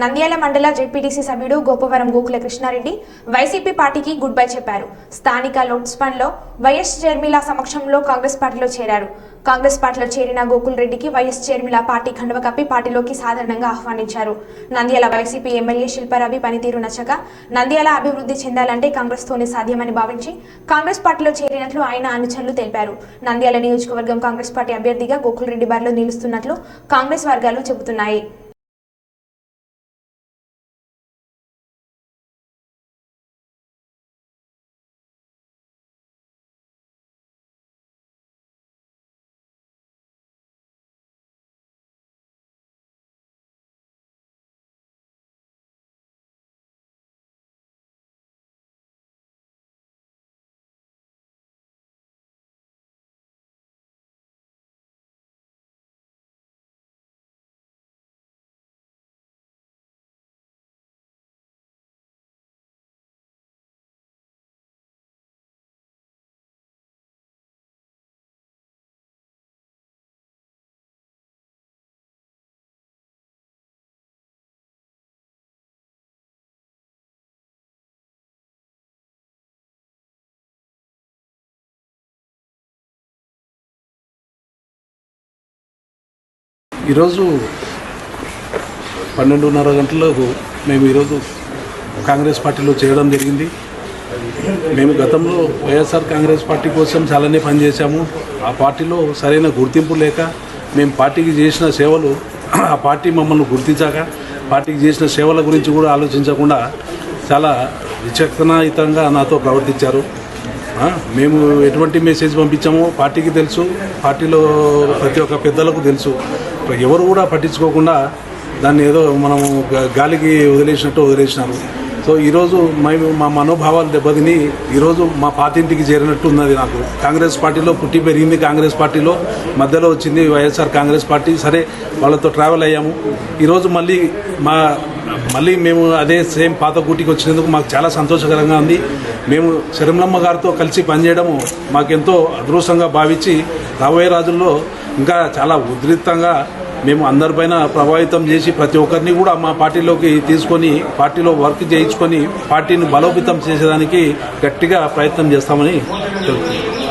నంద్యాల మండల జెడ్పీటీసీ సభ్యుడు గోపవరం గోకుల కృష్ణారెడ్డి వైసీపీ పార్టీకి గుడ్ బై చెప్పారు. స్థానిక లోట్స్పన్లో వైఎస్ జర్మిలా సమక్షంలో కాంగ్రెస్ పార్టీలో చేరారు. కాంగ్రెస్ పార్టీలో చేరిన గోకుల్ రెడ్డికి వైఎస్ షర్మిల పార్టీ ఖండవ కప్పి పార్టీలోకి సాధారణంగా ఆహ్వానించారు. నంద్యాల వైసీపీ ఎమ్మెల్యే శిల్పారావి పనితీరు నచ్చక నంద్యాల అభివృద్ధి చెందాలంటే కాంగ్రెస్తోనే సాధ్యమని భావించి కాంగ్రెస్ పార్టీలో చేరినట్లు ఆయన అనుచరులు తెలిపారు. నంద్యాల నియోజకవర్గం కాంగ్రెస్ పార్టీ అభ్యర్థిగా గోకుల్ రెడ్డి బారిలో నిలుస్తున్నట్లు కాంగ్రెస్ వర్గాలు చెబుతున్నాయి. ఈరోజు పన్నెండున్నర గంటలకు మేము ఈరోజు కాంగ్రెస్ పార్టీలో చేయడం జరిగింది. మేము గతంలో వైఎస్ఆర్ కాంగ్రెస్ పార్టీ కోసం చాలానే పనిచేశాము. ఆ పార్టీలో సరైన గుర్తింపు లేక మేము పార్టీకి చేసిన సేవలు ఆ పార్టీ మమ్మల్ని గుర్తించాక పార్టీకి చేసిన సేవల గురించి కూడా ఆలోచించకుండా చాలా విచక్షణాయుతంగా నాతో ప్రవర్తించారు. మేము ఎటువంటి మెసేజ్ పంపించామో పార్టీకి తెలుసు పార్టీలో ప్రతి ఒక్క పెద్దలకు తెలుసు. ఎవరు కూడా పట్టించుకోకుండా దాన్ని ఏదో మనము గాలికి వదిలేసినట్టు వదిలేసినారు. సో ఈరోజు మేము మా మనోభావాలు దెబ్బతిని ఈరోజు మా పాతింటికి చేరినట్టు ఉన్నది నాకు. కాంగ్రెస్ పార్టీలో పుట్టి పెరిగింది కాంగ్రెస్ పార్టీలో మధ్యలో వచ్చింది వైఎస్ఆర్ కాంగ్రెస్ పార్టీ. సరే వాళ్ళతో ట్రావెల్ అయ్యాము. ఈరోజు మళ్ళీ మా మళ్ళీ మేము అదే సేమ్ పాత గూటికి వచ్చినందుకు మాకు చాలా సంతోషకరంగా ఉంది. మేము శరంలమ్మ గారితో కలిసి పనిచేయడము మాకెంతో అదృష్టంగా భావించి రాబోయే రోజుల్లో ఇంకా చాలా ఉధృతంగా మేము అందరిపైన ప్రభావితం చేసి ప్రతి ఒక్కరిని కూడా మా పార్టీలోకి తీసుకొని పార్టీలో వర్క్ చేయించుకొని పార్టీని బలోపేతం చేసేదానికి గట్టిగా ప్రయత్నం చేస్తామని తెలుపుతున్నాం.